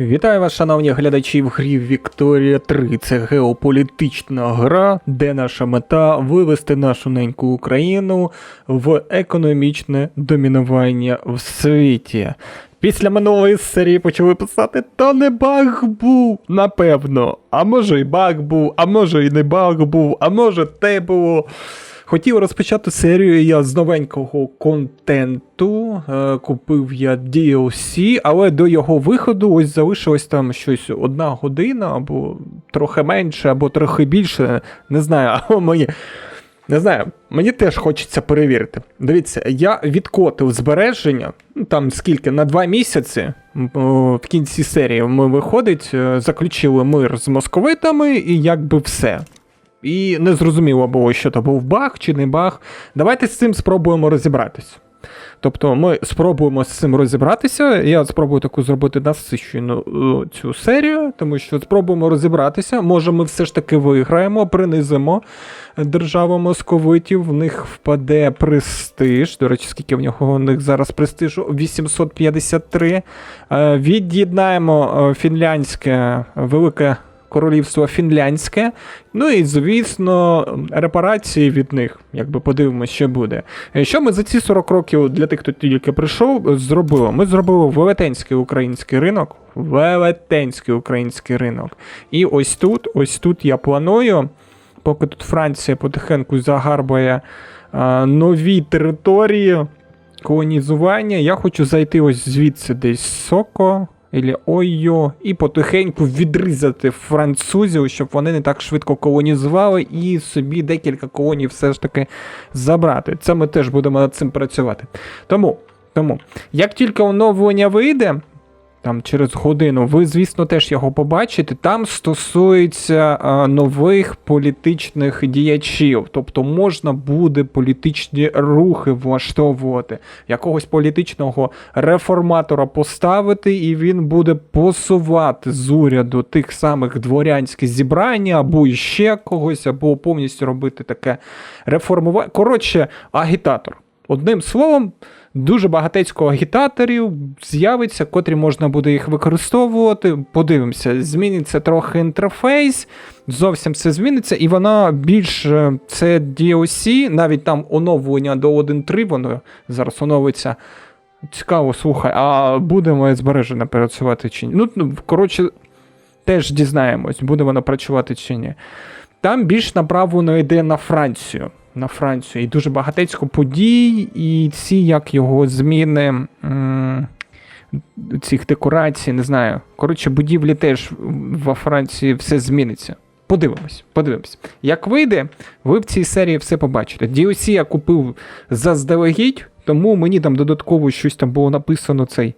Вітаю вас, шановні глядачі в грі Вікторія 3. Це геополітична гра, де наша мета вивести нашу неньку Україну в економічне домінування в світі. Після минулої серії почали писати, то не баг був, напевно. А може і баг був, а може і не баг був, а може те було. Хотів розпочати серію я з новенького контенту. Е, купив я DLC, але до його виходу ось залишилось там щось одна година, або трохи менше, або трохи більше. Не знаю, але мені. Не знаю, мені теж хочеться перевірити. Дивіться, я відкотив збереження, ну там скільки, на два місяці в кінці серії ми виходить, е, заключили мир з московитами і якби все. І не зрозуміло було, що то був баг чи не баг. Давайте з цим спробуємо розібратися. Тобто ми спробуємо з цим розібратися. Я спробую таку зробити насичену е, цю серію, тому що спробуємо розібратися. Може, ми все ж таки виграємо, принизимо державу московитів, в них впаде престиж. До речі, скільки в нього у них зараз престижу? 853. Е, Від'єднаємо е, фінляндське велике. Королівство фінляндське, ну і звісно, репарації від них, якби подивимося, що буде. Е, Що ми за ці 40 років для тих, хто тільки прийшов, зробили? Ми зробили велетенський український ринок, велетенський український ринок. І ось тут, ось тут я планую, поки тут Франція потихеньку загарбає а, нові території колонізування, я хочу зайти ось звідси десь Соко. Ілі Ойо, і потихеньку відрізати французів, щоб вони не так швидко колонізували, і собі декілька колоній все ж таки забрати. Це ми теж будемо над цим працювати. Тому, тому, як тільки оновлення вийде, там через годину, ви, звісно, теж його побачите. Там стосується нових політичних діячів, тобто можна буде політичні рухи влаштовувати, якогось політичного реформатора поставити, і він буде посувати з уряду тих самих дворянських зібрання, або іще когось, або повністю робити таке реформування. Коротше, агітатор. Одним словом, дуже багатецько агітаторів з'явиться, котрі можна буде їх використовувати. Подивимося, зміниться трохи інтерфейс, зовсім все зміниться, і вона більш е, це DLC, навіть там оновлення до 1.3, воно зараз оновиться. Цікаво, слухай, а буде моє збереження працювати чи ні? Ну, ну, коротше, теж дізнаємось, буде воно працювати чи ні. Там більш направлено йде на Францію. На Францію. І дуже багатецько подій, і ці як його зміни цих декорацій, не знаю. Коротше, будівлі теж во Франції все зміниться. Подивимось, подивимось. Як вийде, ви в цій серії все побачите. DLC я купив заздалегідь, тому мені там додатково щось там було написано цей.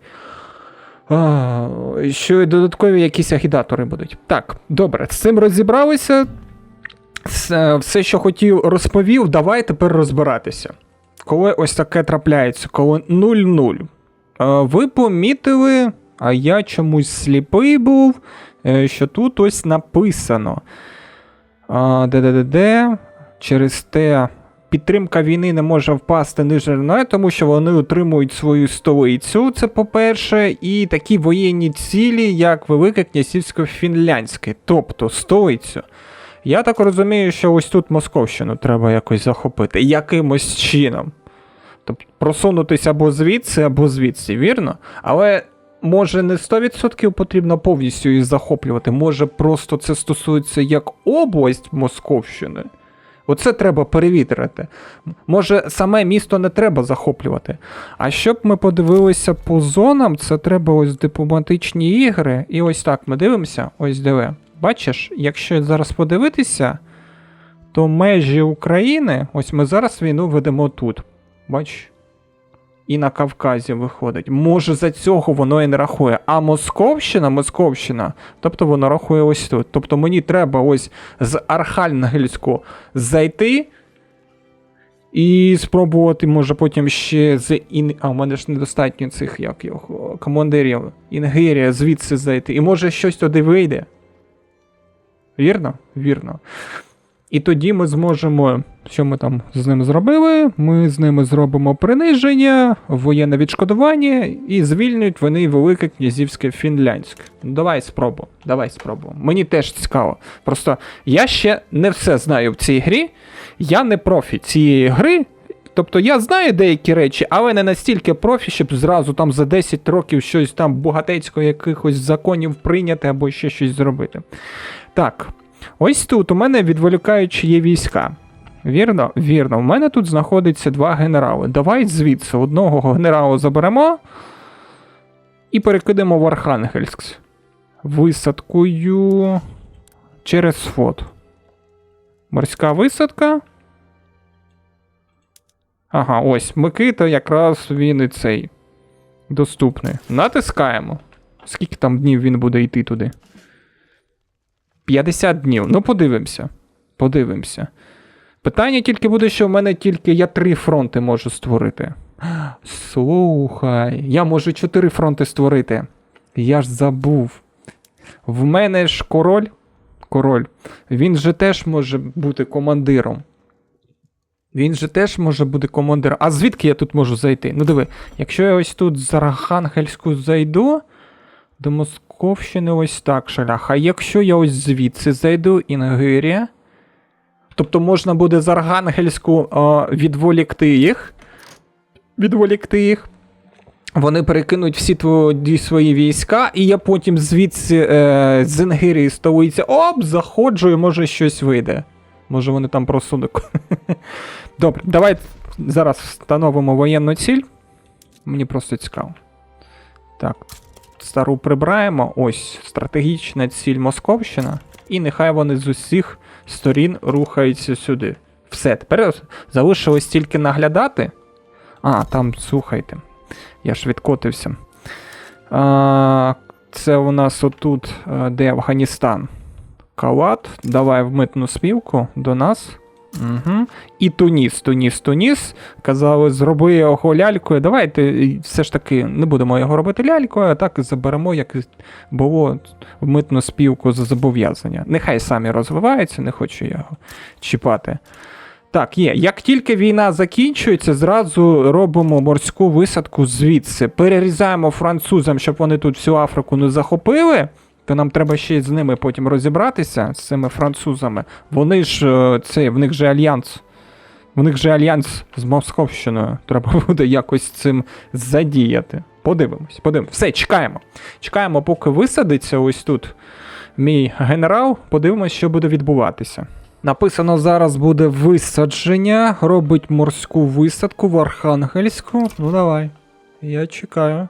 А, що і додаткові якісь агітатори будуть. Так, добре, з цим розібралися. Все, що хотів, розповів, давай тепер розбиратися. Коли ось таке трапляється, коли 0-0. Е, Ви помітили, а я чомусь сліпий був, е, що тут ось написано. А, Де-де-де-де, через те. Підтримка війни не може впасти ниже РНА, тому що вони утримують свою столицю, це по-перше, і такі воєнні цілі, як Велике Князівсько Фінляндське, тобто столицю. Я так розумію, що ось тут Московщину треба якось захопити, якимось чином. Тобто просунутися або звідси, або звідси, вірно? Але може не 100% потрібно повністю її захоплювати, може просто це стосується як область Московщини. Оце треба перевірити. Може, саме місто не треба захоплювати. А щоб ми подивилися по зонам, це треба ось дипломатичні ігри. І ось так ми дивимося, ось диви. Бачиш, якщо зараз подивитися, то межі України, ось ми зараз війну ведемо тут. Бач? І на Кавказі виходить. Може, за цього воно і не рахує. А Московщина, Московщина, тобто воно рахує ось тут. Тобто мені треба ось з Архангельську зайти. І спробувати, може, потім ще з Ін... А, в мене ж недостатньо цих як його, командирів. Інгерія звідси зайти. І може щось туди вийде. Вірно? Вірно. І тоді ми зможемо. Що ми там з ними зробили? Ми з ними зробимо приниження, воєнне відшкодування і звільнять вони Велике Князівське Фінляндське. Давай спробуємо. Давай спробуємо. Мені теж цікаво. Просто я ще не все знаю в цій грі. Я не профі цієї гри. Тобто я знаю деякі речі, але не настільки профі, щоб зразу там за 10 років щось там багатецько якихось законів прийняти або ще щось зробити. Так, ось тут у мене відволікаючі є війська. Вірно? Вірно. У мене тут знаходиться два генерали. Давай звідси одного генерала заберемо і перекидемо в Архангельськ. Висадкою через фот. Морська висадка. Ага, ось Микита якраз він і цей доступний. Натискаємо. Скільки там днів він буде йти туди? 50 днів. Ну, подивимося. Подивимося. Питання тільки буде, що в мене тільки я три фронти можу створити. Слухай, я можу чотири фронти створити. Я ж забув. В мене ж король. Король. Він же теж може бути командиром. Він же теж може бути командиром. А звідки я тут можу зайти? Ну диви, якщо я ось тут з Архангельську зайду, до Московщини ось так шлях. А якщо я ось звідси зайду, Інгирія. Тобто можна буде з Архангельську о, відволікти їх. Відволікти їх. Вони перекинуть всі твої свої війська, і я потім звідси е, з Інгирії столиці оп, заходжу і може щось вийде. Може вони там просунуть. Добре, давай зараз встановимо воєнну ціль. Мені просто цікаво. Так, стару прибираємо. Ось стратегічна ціль Московщина. І нехай вони з усіх сторін рухаються сюди. Все, тепер залишилось тільки наглядати. А, там, слухайте. Я ж відкотився. А, це у нас отут, е, де Афганістан. Калат, давай в митну співку до нас. Угу. І Туніс, Туніс, Туніс. Казали, зроби його лялькою. Давайте все ж таки не будемо його робити лялькою, а так заберемо, як було в митну співку за зобов'язання. Нехай самі розвиваються, не хочу його чіпати. Так, є. Як тільки війна закінчується, зразу робимо морську висадку звідси. Перерізаємо французам, щоб вони тут всю Африку не захопили. То нам треба ще з ними потім розібратися, з цими французами. Вони ж е, це, в них же альянс. В них же альянс з Московщиною. Треба буде якось цим задіяти. Подивимось, подивимось. Все, чекаємо. Чекаємо, поки висадиться ось тут мій генерал. Подивимось, що буде відбуватися. Написано зараз буде висадження. Робить морську висадку в Архангельську. Ну давай. Я чекаю.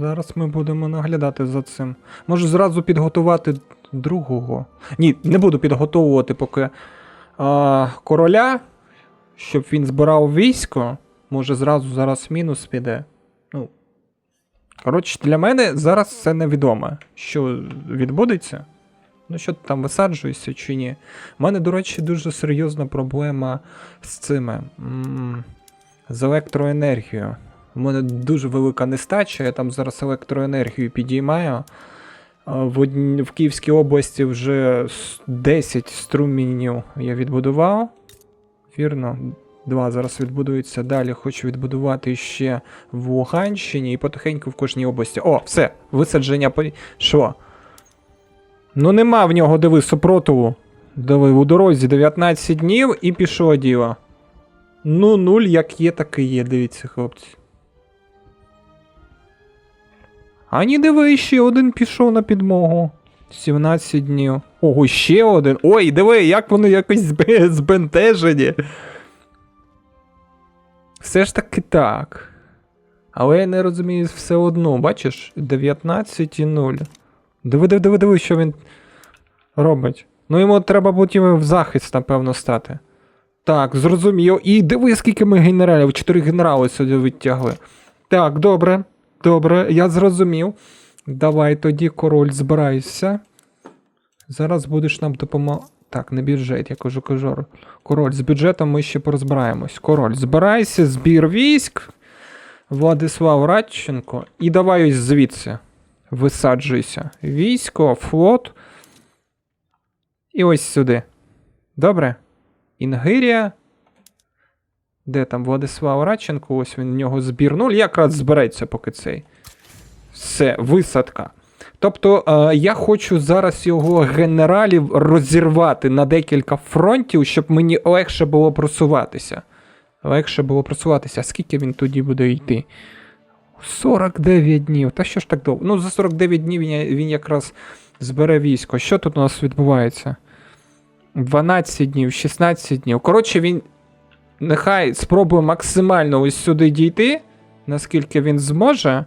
Зараз ми будемо наглядати за цим. Можу зразу підготувати другого. Ні, не буду підготовувати поки а, короля, щоб він збирав військо. Може зразу зараз мінус піде. Ну. Коротше, для мене зараз це невідоме, що відбудеться. Ну, що ти там висаджуєшся чи ні. У мене, до речі, дуже серйозна проблема з цими. м, з електроенергією. У мене дуже велика нестача, я там зараз електроенергію підіймаю. В, одні- в Київській області вже 10 струмінів я відбудував. Вірно, два зараз відбудуються. Далі хочу відбудувати ще в Луганщині і потихеньку в кожній області. О, все, висадження. Що? Ну нема в нього, диви, супротиву. Диви, у дорозі 19 днів і пішло діло. Ну, нуль як є, так і є, дивіться, хлопці. А ні, диви, ще один пішов на підмогу. 17 днів. Ого, ще один. Ой, диви, як вони якось збентежені. Все ж таки так. Але я не розумію все одно, бачиш, 19 і 0. Диви, диви, диви, диви, що він робить. Ну йому треба потім в захист, напевно, стати. Так, зрозумів. І диви, скільки ми генералів, чотири генерали сюди відтягли. Так, добре, добре, я зрозумів. Давай тоді, король, збирайся. Зараз будеш нам допомагати. Так, не бюджет, я кажу кажу. Король, з бюджетом ми ще порозбираємось. Король, збирайся, збір військ. Владислав Радченко. І давай ось звідси. Висаджуйся. Військо, флот. І ось сюди. Добре? Інгирія. Де там Владислав Радченко? Ось він в нього збір. Ну, якраз збереться поки цей. Все, висадка. Тобто е, я хочу зараз його генералів розірвати на декілька фронтів, щоб мені легше було просуватися. Легше було просуватися. А скільки він тоді буде йти? 49 днів. Та що ж так довго? Ну, за 49 днів він, він якраз збере військо. Що тут у нас відбувається? 12 днів, 16 днів. Коротше, він нехай спробує максимально ось сюди дійти, наскільки він зможе.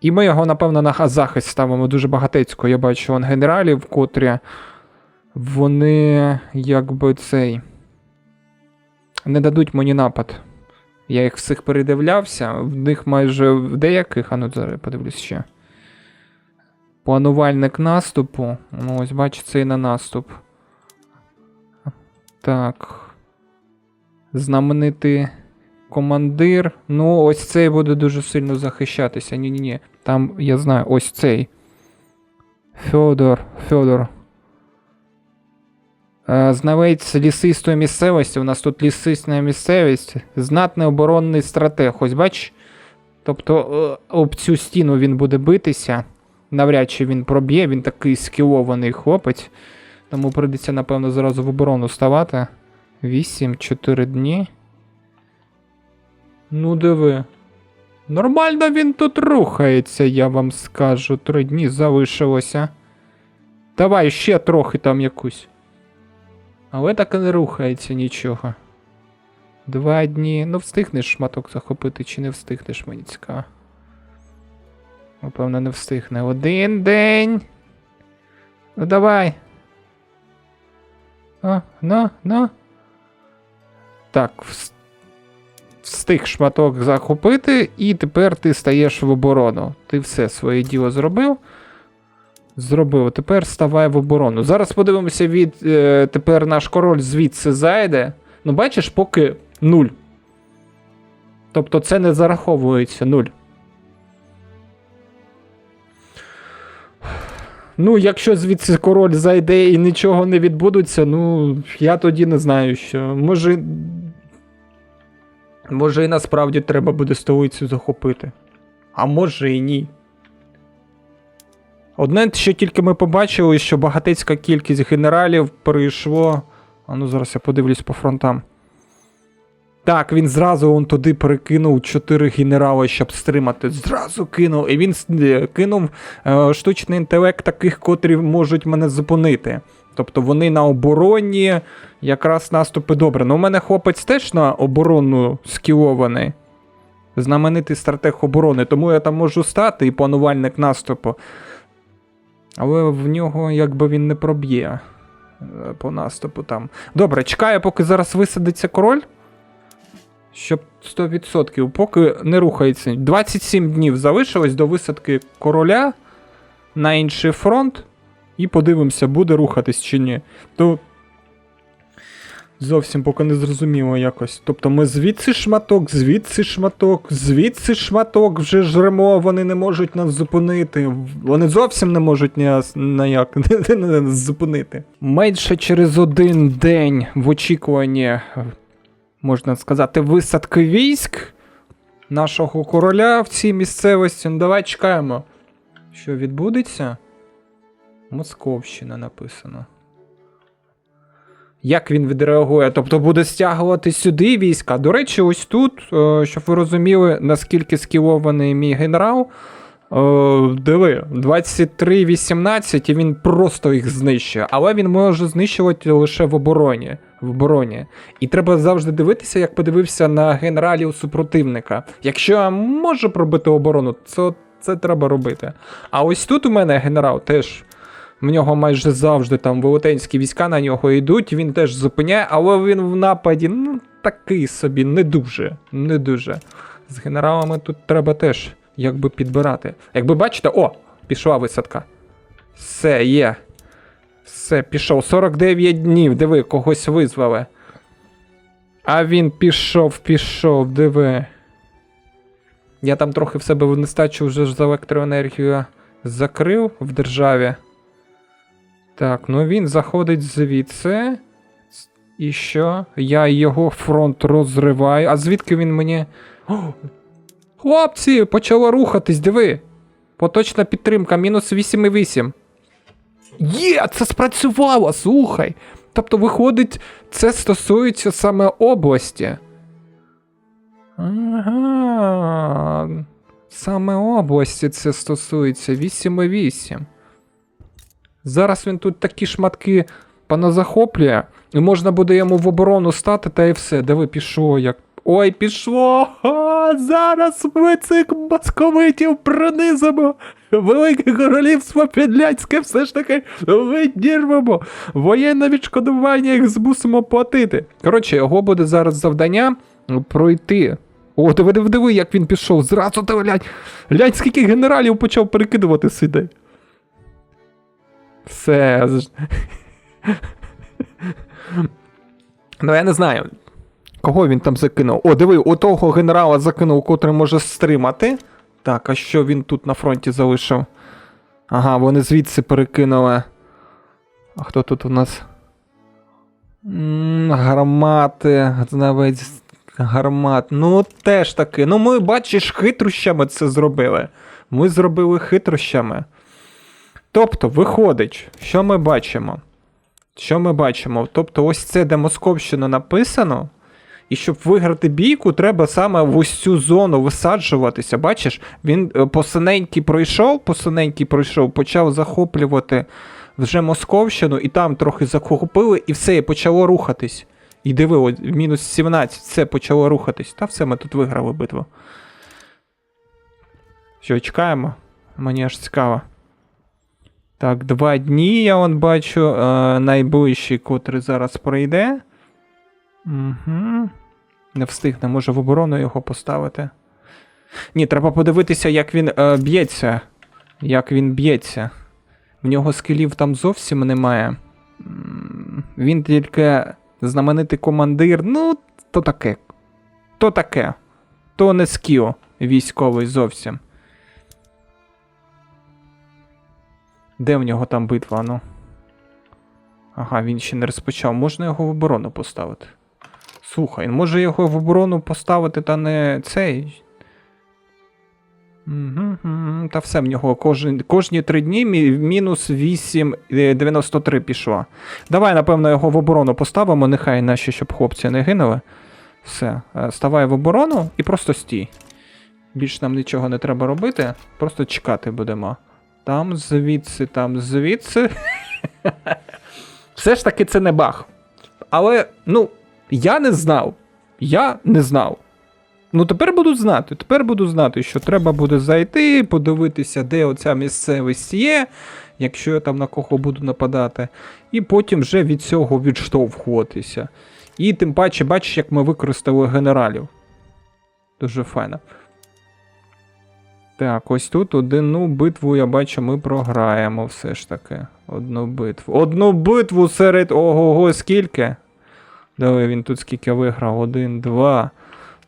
І ми його, напевно, на захист ставимо дуже багатецько. Я бачу вон генералів, котрі вони якби цей. Не дадуть мені напад. Я їх всіх передивлявся, в них майже в деяких, а ну зараз подивлюсь ще. Планувальник наступу. Ну, ось бачите, це і на наступ. Так. Знаменитий командир. Ну, ось цей буде дуже сильно захищатися. Ні-ні-ні. Там, я знаю, ось цей. Фьодор, Фьодор. Е, Знавець лісистої місцевості. У нас тут лісисна місцевість. Знатний оборонний стратег. Ось бач. Тобто е, об цю стіну він буде битися. Навряд чи він проб'є, він такий скілований хлопець. Тому прийдеться, напевно, зразу в оборону ставати. 8-4 дні. Ну, диви. Нормально він тут рухається, я вам скажу. Три дні залишилося. Давай ще трохи там якусь. Але так і не рухається нічого. Два дні. Ну, встигнеш шматок захопити, чи не встигнеш, мені цікаво. Напевно, не встигне. Один день. Ну давай. А, на, на. Так, встиг шматок захопити, і тепер ти стаєш в оборону. Ти все своє діло зробив. Зробив. Тепер ставай в оборону. Зараз подивимося, від е, тепер наш король звідси зайде. Ну, бачиш, поки нуль. Тобто це не зараховується нуль. Ну, якщо звідси король зайде і нічого не відбудеться, ну, я тоді не знаю, що. Може. Може, і насправді треба буде столицю захопити. А може і ні. Одне, що тільки ми побачили, що багатецька кількість генералів перейшло. А ну зараз я подивлюсь по фронтам. Так, він зразу он туди перекинув 4 генерали, щоб стримати. Зразу кинув. І він е, кинув е, штучний інтелект таких, котрі можуть мене зупинити. Тобто вони на обороні, якраз наступи добре. Ну, у мене хлопець теж на оборону скілований. Знаменитий стратег оборони, тому я там можу стати і планувальник наступу. Але в нього якби він не проб'є е, по наступу там. Добре, чекаю, поки зараз висадиться король. Щоб 100%, поки не рухається. 27 днів залишилось до висадки короля на інший фронт. І подивимося, буде рухатись чи ні. То зовсім поки не зрозуміло якось. Тобто ми звідси шматок, звідси шматок, звідси шматок вже жремо, вони не можуть нас зупинити. Вони зовсім не можуть нас ніяк нас зупинити. Менше через один день в очікуванні, можна сказати, висадки військ нашого короля в цій місцевості. Ну, давай чекаємо, що відбудеться. Московщина написано. Як він відреагує? Тобто буде стягувати сюди війська. До речі, ось тут, е, щоб ви розуміли, наскільки скілований мій генерал. Е, Диви, 23-18, і він просто їх знищує. Але він може знищувати лише в обороні. В обороні. І треба завжди дивитися, як подивився на генералів супротивника. Якщо може пробити оборону, то це треба робити. А ось тут у мене генерал теж. В нього майже завжди там велетенські війська на нього йдуть, він теж зупиняє, але він в нападі, ну, такий собі, не дуже. Не дуже. З генералами тут треба теж якби підбирати. Якби бачите, о, пішла висадка. Все, є. Все, пішов. 49 днів, диви, когось визвали. А він пішов, пішов, диви. Я там трохи в себе в нестачу вже за електроенергію закрив в державі. Так, ну він заходить звідси. І що? Я його фронт розриваю. А звідки він мені. О! Хлопці, почало рухатись, диви. Поточна підтримка, мінус 8,8. Є, це спрацювало, слухай. Тобто, виходить, це стосується саме області. Ага. Саме області це стосується 8,8. Зараз він тут такі шматки поназахоплює, і можна буде йому в оборону стати, та і все. Диви, пішло як. Ой, пішло! Ха, зараз ми цих московитів пронизимо! Велике королівство Підляцьке все ж таки видірвемо! Воєнне відшкодування їх змусимо платити. Коротше, його буде зараз завдання пройти. О, диви, диви, як він пішов. Зразу ти глянь. Глянь, скільки генералів почав перекидувати сюди. Все. ну, я не знаю. Кого він там закинув? О, диви, у того генерала закинув, котрий може стримати. Так, а що він тут на фронті залишив? Ага, вони звідси перекинули. А хто тут у нас? М, Гармати, знавець гармат. Ну, теж таки. Ну, ми, бачиш, хитрощами це зробили. Ми зробили хитрощами. Тобто, виходить, що ми бачимо? Що ми бачимо? Тобто, ось це, де Московщина написано. І щоб виграти бійку, треба саме в ось цю зону висаджуватися. Бачиш, він е, посиненький пройшов, посиненький пройшов, почав захоплювати вже Московщину, і там трохи захопили, і все, і почало рухатись. І диви, от, мінус 17, все почало рухатись. Та все, ми тут виграли битву. Що, чекаємо? Мені аж цікаво. Так, два дні я вон бачу. Е, найближчий, котрий зараз пройде. Угу. Не встигне, може в оборону його поставити. Ні, треба подивитися, як він е, б'ється. Як він б'ється. В нього скілів там зовсім немає. Він тільки знаменитий командир. Ну, то таке. То таке. То не скіл військовий зовсім. Де в нього там битва, ну? Ага, він ще не розпочав. Можна його в оборону поставити. Слухай, може його в оборону поставити, та не цей. Та все в нього кожен, кожні три дні мі- мінус 8,93 пішло. Давай, напевно, його в оборону поставимо, нехай наші, щоб хлопці не гинули. Все, е, ставай в оборону і просто стій. Більш нам нічого не треба робити, просто чекати будемо. Там звідси, там звідси. Все ж таки це не баг. Але, ну, я не знав. Я не знав. Ну, тепер буду знати. Тепер буду знати, що треба буде зайти, подивитися, де оця місцевість є, якщо я там на кого буду нападати, і потім вже від цього відштовхуватися. І тим паче, бачиш, як ми використали генералів. Дуже файно. Так, ось тут одну битву, я бачу, ми програємо все ж таки. Одну битву. Одну битву серед. Ого-го, скільки? Давай він тут скільки виграв? Один, два.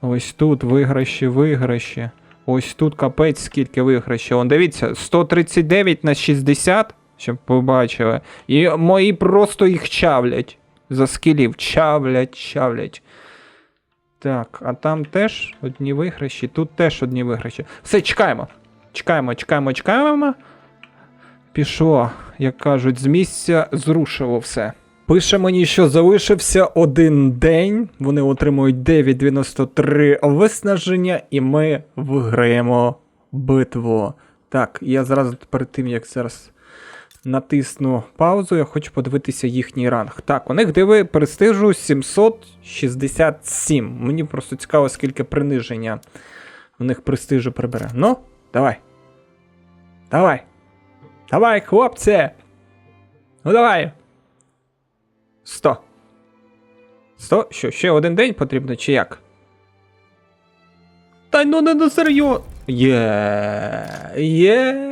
Ось тут виграші, виграші. Ось тут капець скільки виграші. Он дивіться, 139 на 60, щоб побачили. І мої просто їх чавлять. За скілів. Чавлять, чавлять. Так, а там теж одні виграші, тут теж одні виграші. Все, чекаємо. Чекаємо, чекаємо, чекаємо. Пішло, як кажуть, з місця зрушило все. Пише мені, що залишився один день. Вони отримують 9,93 виснаження, і ми виграємо битву. Так, я зразу перед тим, як зараз натисну паузу, я хочу подивитися їхній ранг. Так, у них диви престижу 767. Мені просто цікаво, скільки приниження в них престижу прибере. Ну, давай. Давай. Давай, хлопці! Ну давай. 100. 100? Що, ще один день потрібно, чи як? Та ну не на серйоз. Є. Є.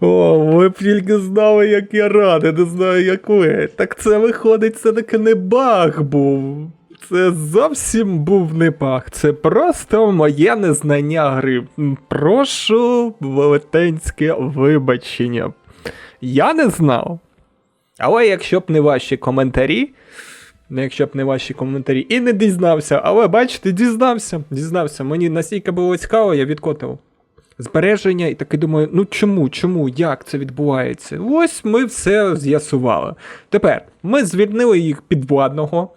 О, ви б тільки знали, як я радий, не знаю, як ви. Так це виходить, це таки не баг був. Це зовсім був не баг. Це просто моє незнання гри. Прошу велетенське вибачення. Я не знав. Але якщо б не ваші коментарі, якщо б не ваші коментарі, і не дізнався, але бачите, дізнався, дізнався. Мені настільки було цікаво, я відкотив збереження і таки думаю, ну чому, чому, як це відбувається? Ось ми все з'ясували. Тепер ми звільнили їх підвладного.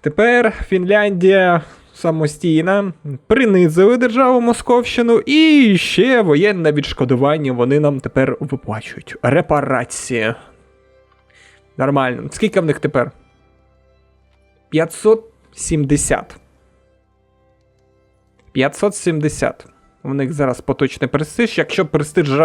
Тепер Фінляндія самостійна, принизили державу Московщину і ще воєнне відшкодування вони нам тепер виплачують. Репарації. Нормально. Скільки в них тепер? 570. 570. У них зараз поточний престиж. Якщо престиж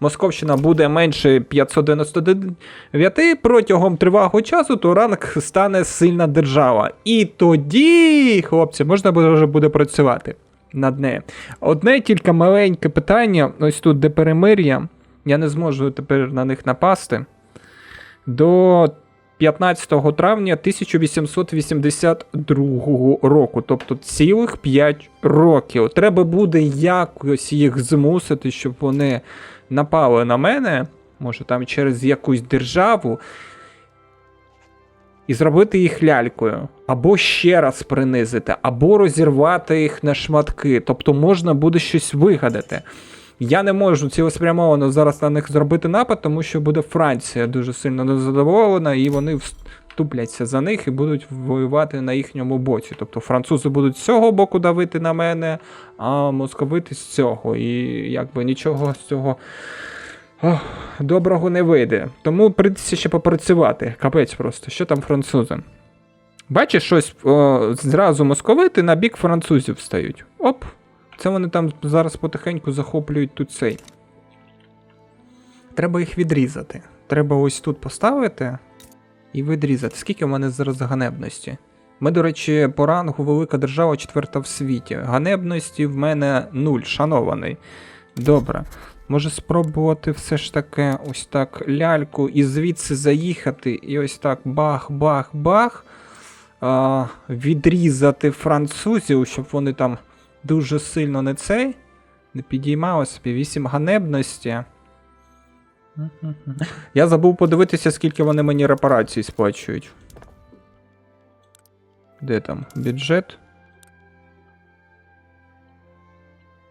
Московщина буде менше 599 протягом тривалого часу, то ранг стане сильна держава. І тоді, хлопці, можна вже буде працювати над нею. Одне тільки маленьке питання: ось тут, де перемир'я, я не зможу тепер на них напасти. До 15 травня 1882 року, тобто цілих 5 років. Треба буде якось їх змусити, щоб вони напали на мене, може там через якусь державу, і зробити їх лялькою. Або ще раз принизити, або розірвати їх на шматки. Тобто можна буде щось вигадати. Я не можу цілеспрямовано зараз на них зробити напад, тому що буде Франція дуже сильно незадоволена, і вони вступляться за них і будуть воювати на їхньому боці. Тобто французи будуть з цього боку давити на мене, а московити з цього. І якби нічого з цього ох, доброго не вийде. Тому прийдеться ще попрацювати. Капець просто, що там французи? Бачиш, щось о, зразу московити на бік французів стають. Оп, це вони там зараз потихеньку захоплюють тут цей. Треба їх відрізати. Треба ось тут поставити і відрізати. Скільки в мене зараз ганебності? Ми, до речі, по рангу велика держава четверта в світі. Ганебності в мене нуль, шанований. Добре. Може спробувати все ж таки ось так ляльку і звідси заїхати, і ось так бах-бах-бах. Відрізати французів, щоб вони там дуже сильно не цей. Не підіймали собі 8 ганебності. Я забув подивитися, скільки вони мені репарацій сплачують. Де там бюджет?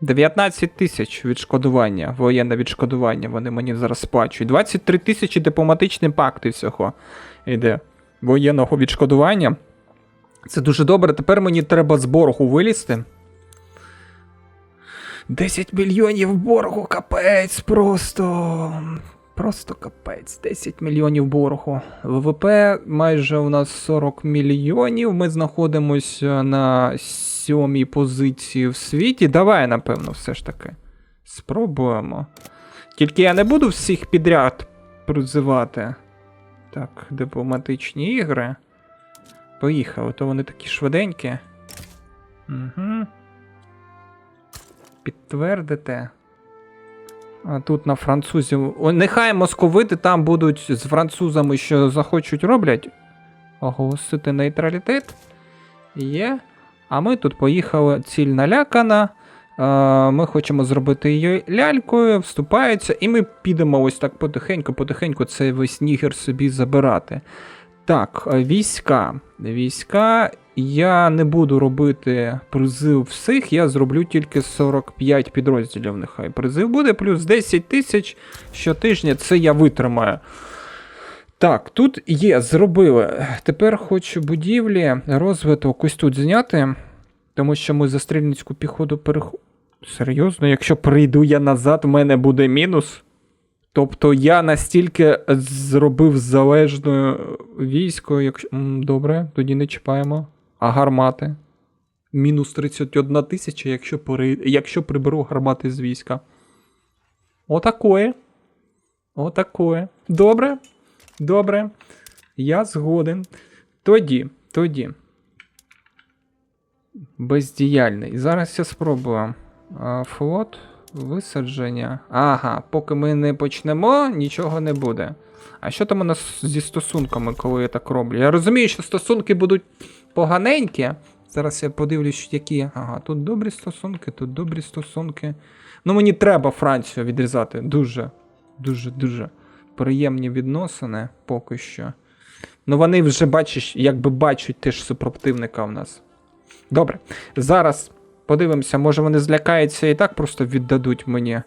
19 тисяч відшкодування, воєнне відшкодування вони мені зараз сплачують. 23 тисячі дипломатичні пакти всього йде воєнного відшкодування. Це дуже добре. Тепер мені треба з боргу вилізти. 10 мільйонів боргу, капець просто. Просто капець. 10 мільйонів боргу. ВВП майже у нас 40 мільйонів. Ми знаходимося на сьомій позиції в світі. Давай, напевно, все ж таки. Спробуємо. Тільки я не буду всіх підряд призивати. Так, дипломатичні ігри. Поїхали, то вони такі швиденькі. Угу. Підтвердите. А тут на французів. О, нехай московити там будуть з французами, що захочуть роблять. Оголосити нейтралітет. Є. А ми тут поїхали ціль налякана. Ми хочемо зробити її лялькою, вступаються, і ми підемо ось так потихеньку-потихеньку цей весь нігер собі забирати. Так, війська. Війська. Я не буду робити призив всіх, я зроблю тільки 45 підрозділів. Нехай призив буде, плюс 10 тисяч щотижня, це я витримаю. Так, тут є, зробили. Тепер хочу будівлі, розвиток ось тут зняти, тому що ми за стрільницьку піхоту переходимо. Серйозно, якщо прийду я назад, в мене буде мінус. Тобто я настільки зробив залежною військо, якщо. Добре, тоді не чіпаємо. А гармати? Мінус 31 тисяча, якщо, пере... якщо приберу гармати з війська. Отакое. Отакое. Добре. Добре. Я згоден. Тоді, тоді. Бездіяльний. Зараз я спробую. Флот, висадження. Ага, поки ми не почнемо, нічого не буде. А що там у нас зі стосунками, коли я так роблю? Я розумію, що стосунки будуть поганенькі. Зараз я подивлюсь, які. Ага, тут добрі стосунки, тут добрі стосунки. Ну, мені треба Францію відрізати. Дуже, дуже, дуже. приємні відносини поки що. Ну вони вже бачиш, якби бачать теж супротивника в нас. Добре, зараз подивимося, може вони злякаються і так просто віддадуть мені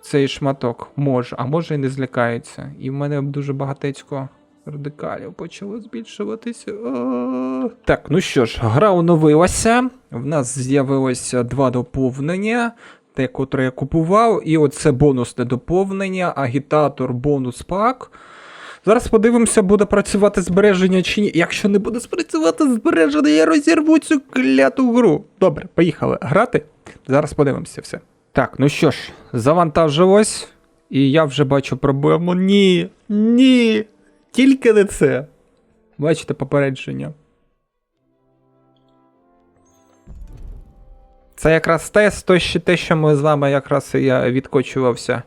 цей шматок. Може, а може і не злякаються. І в мене дуже багатецько радикалів почало збільшуватися. Так, ну що ж, гра оновилася. В нас з'явилося два доповнення. Те, котре я купував, і оце бонусне доповнення, агітатор, бонус пак. Зараз подивимося, буде працювати збереження чи ні. Якщо не буде працювати збереження, я розірву цю кляту гру. Добре, поїхали грати. Зараз подивимося все. Так, ну що ж, завантажилось, і я вже бачу проблему. Ні, ні, тільки не це. Бачите попередження. Це якраз ще те, що ми з вами якраз і я відкочувався.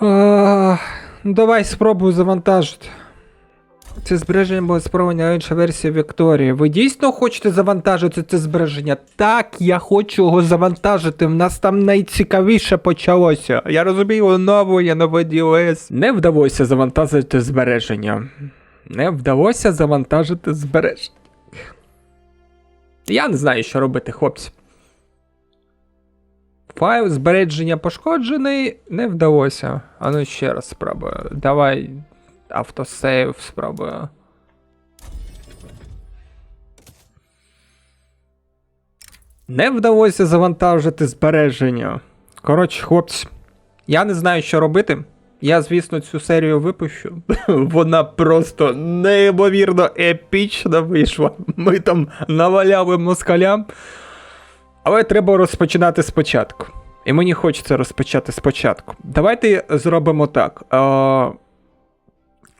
А, давай спробую завантажити. Це збереження було спробування інша версія Вікторії. Ви дійсно хочете завантажити це збереження? Так, я хочу його завантажити. В нас там найцікавіше почалося. Я розумію, нове, нове DOS. Не вдалося завантажити збереження. Не вдалося завантажити збереження. Я не знаю, що робити, хлопці. Файл збереження пошкоджений, не вдалося. А ну ще раз спробую. Давай автосейв спробую. Не вдалося завантажити збереження. Коротше, хлопці, я не знаю, що робити. Я, звісно, цю серію випущу. Вона просто неймовірно епічна вийшла. Ми там наваляли москалям. Але треба розпочинати спочатку. І мені хочеться розпочати спочатку. Давайте зробимо так. Е,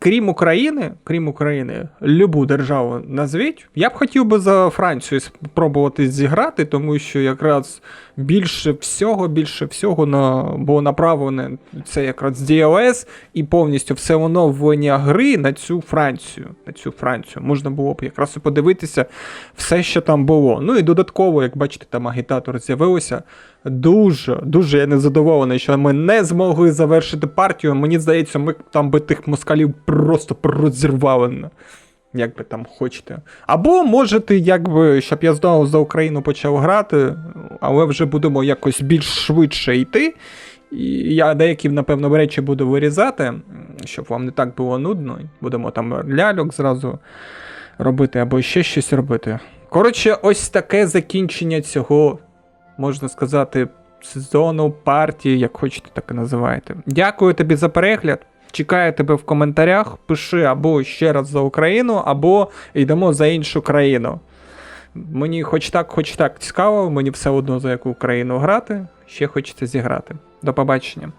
крім України, крім України, любу державу назвіть. Я б хотів би за Францію спробувати зіграти, тому що якраз більше всього, більше всього на, було направлене це якраз DLS і повністю все оновлення гри на цю Францію. На цю Францію. Можна було б якраз і подивитися все, що там було. Ну і додатково, як бачите, там агітатор з'явився. Дуже, дуже я незадоволений, що ми не змогли завершити партію. Мені здається, ми там би тих москалів просто розірвали. Як би там хочете. Або можете, якби, щоб я знову за Україну почав грати, але вже будемо якось більш швидше йти. І я деякі, напевно, речі буду вирізати, щоб вам не так було нудно. Будемо там ляльок зразу робити, або ще щось робити. Коротше, ось таке закінчення цього, можна сказати, сезону, партії, як хочете, так і називаєте. Дякую тобі за перегляд. Чекаю тебе в коментарях. Пиши або ще раз за Україну, або йдемо за іншу країну. Мені хоч так, хоч так цікаво, мені все одно за яку країну грати. Ще хочеться зіграти. До побачення.